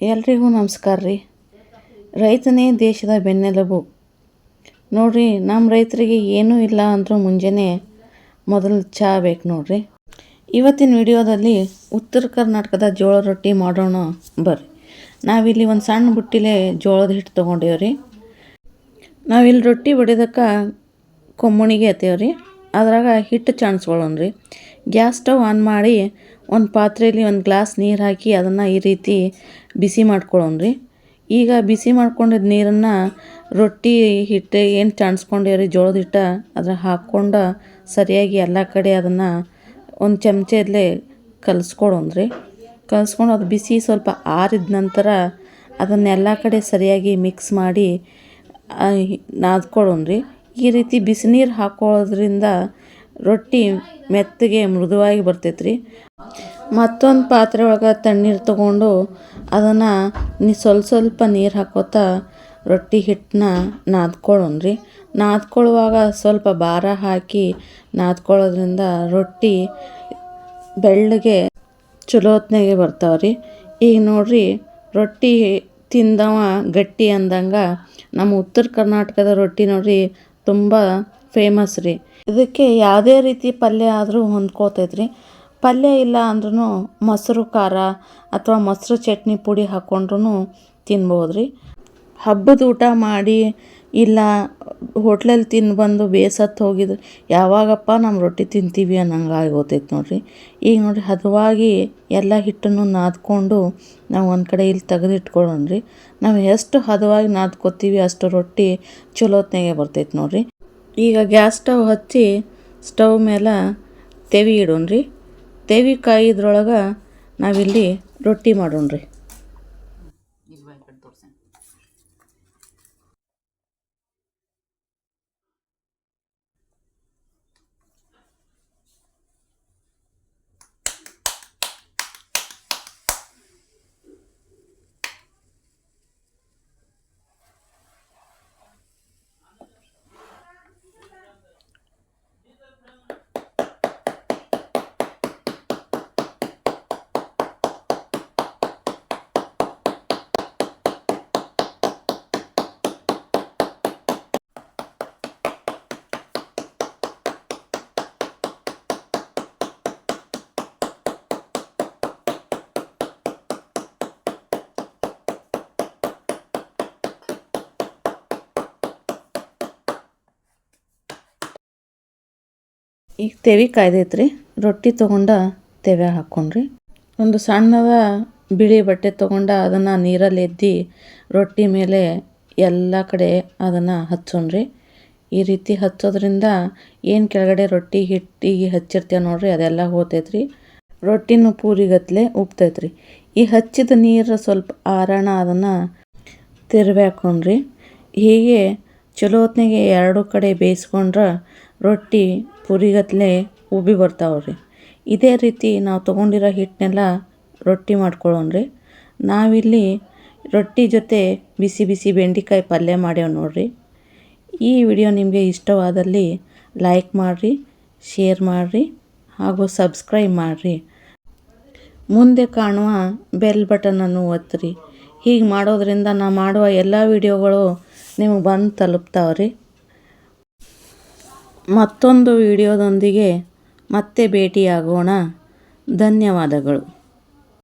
ಎಲ್ರಿಗೂ ನಮಸ್ಕಾರ ರೀ. ರೈತನೇ ದೇಶದ ಬೆನ್ನೆಲುಬು. ನೋಡ್ರಿ ನಮ್ಮ ರೈತರಿಗೆ ಏನೂ ಇಲ್ಲ ಅಂದರೂ ಮುಂಜಾನೆ ಮೊದಲು ಚಹಾ ಬೇಕು ನೋಡ್ರಿ. ಇವತ್ತಿನ ವಿಡಿಯೋದಲ್ಲಿ ಉತ್ತರ ಕರ್ನಾಟಕದ ಜೋಳ ರೊಟ್ಟಿ ಮಾಡೋಣ ಬರ್ರಿ. ನಾವಿಲ್ಲಿ ಒಂದು ಸಣ್ಣ ಬುಟ್ಟಿಲೆ ಜೋಳದ ಹಿಟ್ಟು ತೊಗೊಂಡೇವ್ರಿ. ನಾವಿಲ್ಲಿ ರೊಟ್ಟಿ ಬಡಿದಕ್ಕೆ ಕೊಮ್ಮಣಿಗೆ ಹತ್ತೇವ್ರಿ ಅದ್ರಾಗ ಹಿಟ್ಟು ಚಾಣಿಸ್ಕೊಳ್ಳೋಣ್ರಿ ಗ್ಯಾಸ್ ಸ್ಟವ್ ಆನ್ ಮಾಡಿ ಒಂದು ಪಾತ್ರೆಯಲ್ಲಿ ಒಂದು ಗ್ಲಾಸ್ ನೀರು ಹಾಕಿ ಅದನ್ನು ಈ ರೀತಿ ಬಿಸಿ ಮಾಡ್ಕೊಳ್ಳೋಣ್ರಿ ಈಗ ಬಿಸಿ ಮಾಡ್ಕೊಂಡಿದ್ದ ನೀರನ್ನು ರೊಟ್ಟಿ, ಹಿಟ್ಟು ಏನು ಚಾಣಿಸ್ಕೊಂಡೇವ್ರಿ ಜೋಳದ ಹಿಟ್ಟು ಅದ್ರಾಗ ಹಾಕ್ಕೊಂಡು ಸರಿಯಾಗಿ ಎಲ್ಲ ಕಡೆ ಅದನ್ನು ಒಂದು ಚಮಚದಲ್ಲೇ ಕಲಿಸ್ಕೊಳೋಣ್ರಿ. ಕಲಿಸ್ಕೊಂಡು ಅದು ಬಿಸಿ ಸ್ವಲ್ಪ ಆರಿದ ನಂತರ ಅದನ್ನೆಲ್ಲ ಕಡೆ ಸರಿಯಾಗಿ ಮಿಕ್ಸ್ ಮಾಡಿ ನಾದ್ಕೊಳ್ಳೋಣ್ರಿ ಈ ರೀತಿ ಬಿಸಿ ನೀರು ಹಾಕೊಳ್ಳೋದ್ರಿಂದ ರೊಟ್ಟಿ ಮೆತ್ತಗೆ ಮೃದುವಾಗಿ ಬರ್ತೈತ್ರಿ. ಮತ್ತೊಂದು ಪಾತ್ರೆ ಒಳಗೆ ತಣ್ಣೀರು ತೊಗೊಂಡು ಅದನ್ನು ನೀ ಸ್ವಲ್ಪ ಸ್ವಲ್ಪ ನೀರು ಹಾಕೋತಾ ರೊಟ್ಟಿ ಹಿಟ್ಟನ್ನ ನಾದ್ಕೊಳ್ಳೋಣ್ರಿ. ನಾದ್ಕೊಳ್ಳುವಾಗ ಸ್ವಲ್ಪ ಭಾರ ಹಾಕಿ ನಾದ್ಕೊಳ್ಳೋದ್ರಿಂದ ರೊಟ್ಟಿ ಬೆಳ್ಳಗೆ ಚಲೋ ಹೊತ್ನಾಗೆ ಬರ್ತಾವ್ರಿ. ಈಗ ನೋಡ್ರಿ, ರೊಟ್ಟಿ ತಿಂದವ ಗಟ್ಟಿ ಅಂದಂಗೆ ನಮ್ಮ ಉತ್ತರ ಕರ್ನಾಟಕದ ರೊಟ್ಟಿ ನೋಡ್ರಿ ತುಂಬ ಫೇಮಸ್ ರೀ. ಇದಕ್ಕೆ ಯಾವುದೇ ರೀತಿ ಪಲ್ಯ ಆದರೂ ಹೊಂದ್ಕೋತೈತ್ರಿ. ಪಲ್ಯ ಇಲ್ಲ ಅಂದ್ರೂ ಮೊಸರು ಖಾರ ಅಥವಾ ಮೊಸರು ಚಟ್ನಿ ಪುಡಿ ಹಾಕ್ಕೊಂಡ್ರೂ ತಿನ್ಬೋದು ರೀ ಹಬ್ಬದ ಊಟ ಮಾಡಿ ಇಲ್ಲ ಹೋಟ್ಲಲ್ಲಿ ತಿಂದು ಬಂದು ಬೇಸತ್ತು ಹೋಗಿದ್ರೆ ಯಾವಾಗಪ್ಪ ನಮ್ಮ ರೊಟ್ಟಿ ತಿಂತೀವಿ ಅನ್ನಂಗೆ ಆಗೋತೈತೆ ನೋಡಿರಿ. ಈಗ ನೋಡಿರಿ ಹದವಾಗಿ ಎಲ್ಲ ಹಿಟ್ಟನ್ನು ನಾದ್ಕೊಂಡು ನಾವು ಒಂದು ಕಡೆ ಇಲ್ಲಿ ತೆಗೆದಿಟ್ಕೊಳ್ಳೋಣ್ರಿ ನಾವು ಎಷ್ಟು ಹದವಾಗಿ ನಾದ್ಕೋತೀವಿ ಅಷ್ಟು ರೊಟ್ಟಿ ಚಲೋತ್ನಾಗೆ ಬರ್ತೈತೆ ನೋಡಿರಿ. ಈಗ ಗ್ಯಾಸ್ ಸ್ಟವ್ ಹಚ್ಚಿ ಸ್ಟವ್ ಮೇಲೆ ತೆವಿ ಇಡೋಣ್ರಿ. ತೆವಿ ಇದ್ರೊಳಗೆ ನಾವಿಲ್ಲಿ ರೊಟ್ಟಿ ಮಾಡೋಣ್ರಿ. ಈಗ ತೆವಿ ಕಾಯ್ದೈತ್ರಿ. ರೊಟ್ಟಿ ತೊಗೊಂಡ ತೆವೆ ಹಾಕ್ಕೊಂಡ್ರಿ ಒಂದು ಸಣ್ಣದ ಬಿಳಿ ಬಟ್ಟೆ ತೊಗೊಂಡ ಅದನ್ನು ನೀರಲ್ಲಿ ಎದ್ದು ರೊಟ್ಟಿ ಮೇಲೆ ಎಲ್ಲ ಕಡೆ ಅದನ್ನು ಹಚ್ಚೋಣ್ರಿ. ಈ ರೀತಿ ಹಚ್ಚೋದ್ರಿಂದ ಏನು ಕೆಳಗಡೆ ರೊಟ್ಟಿ ಹಿಟ್ಟಿಗೆ ಹಚ್ಚಿರ್ತೇವೆ ನೋಡ್ರಿ, ಅದೆಲ್ಲ ಹೋತೈತ್ರಿ. ರೊಟ್ಟಿನೂ ಪೂರಿಗತ್ಲೆ ಉಪ್ತೈತ್ರಿ. ಈ ಹಚ್ಚಿದ ನೀರು ಸ್ವಲ್ಪ ಆರಣ ಅದನ್ನು ತೆರವೆ ಹಾಕೊಂಡ್ರಿ. ಹೀಗೆ ಚಲೋ ಹೊತ್ನಾಗೆ ಎರಡು ಕಡೆ ಬೇಯಿಸ್ಕೊಂಡ್ರೆ ರೊಟ್ಟಿ ಪುರಿಗತ್ಲೆ ಉಬ್ಬಿ ಬರ್ತಾವ್ರಿ. ಇದೇ ರೀತಿ ನಾವು ತೊಗೊಂಡಿರೋ ಹಿಟ್ಟನ್ನೆಲ್ಲ ರೊಟ್ಟಿ ಮಾಡ್ಕೊಳ್ಳೋಣ ರೀ ನಾವಿಲ್ಲಿ ರೊಟ್ಟಿ ಜೊತೆ ಬಿಸಿ ಬಿಸಿ ಬೆಂಡೆಕಾಯಿ ಪಲ್ಯ ಮಾಡ್ಯಾವ ನೋಡ್ರಿ. ಈ ವಿಡಿಯೋ ನಿಮಗೆ ಇಷ್ಟವಾದಲ್ಲಿ ಲೈಕ್ ಮಾಡಿರಿ, ಶೇರ್ ಮಾಡಿರಿ ಹಾಗೂ ಸಬ್ಸ್ಕ್ರೈಬ್ ಮಾಡಿರಿ. ಮುಂದೆ ಕಾಣುವ ಬೆಲ್ ಬಟನನ್ನು ಒತ್ತಿರಿ. ಹೀಗೆ ಮಾಡೋದ್ರಿಂದ ನಾ ಮಾಡುವ ಎಲ್ಲ ವಿಡಿಯೋಗಳು ನಿಮಗೆ ಬಂದು ತಲುಪ್ತಾವ್ರಿ. ಮತ್ತೊಂದು ವಿಡಿಯೋದೊಂದಿಗೆ ಮತ್ತೆ ಭೇಟಿಯಾಗೋಣ. ಧನ್ಯವಾದಗಳು.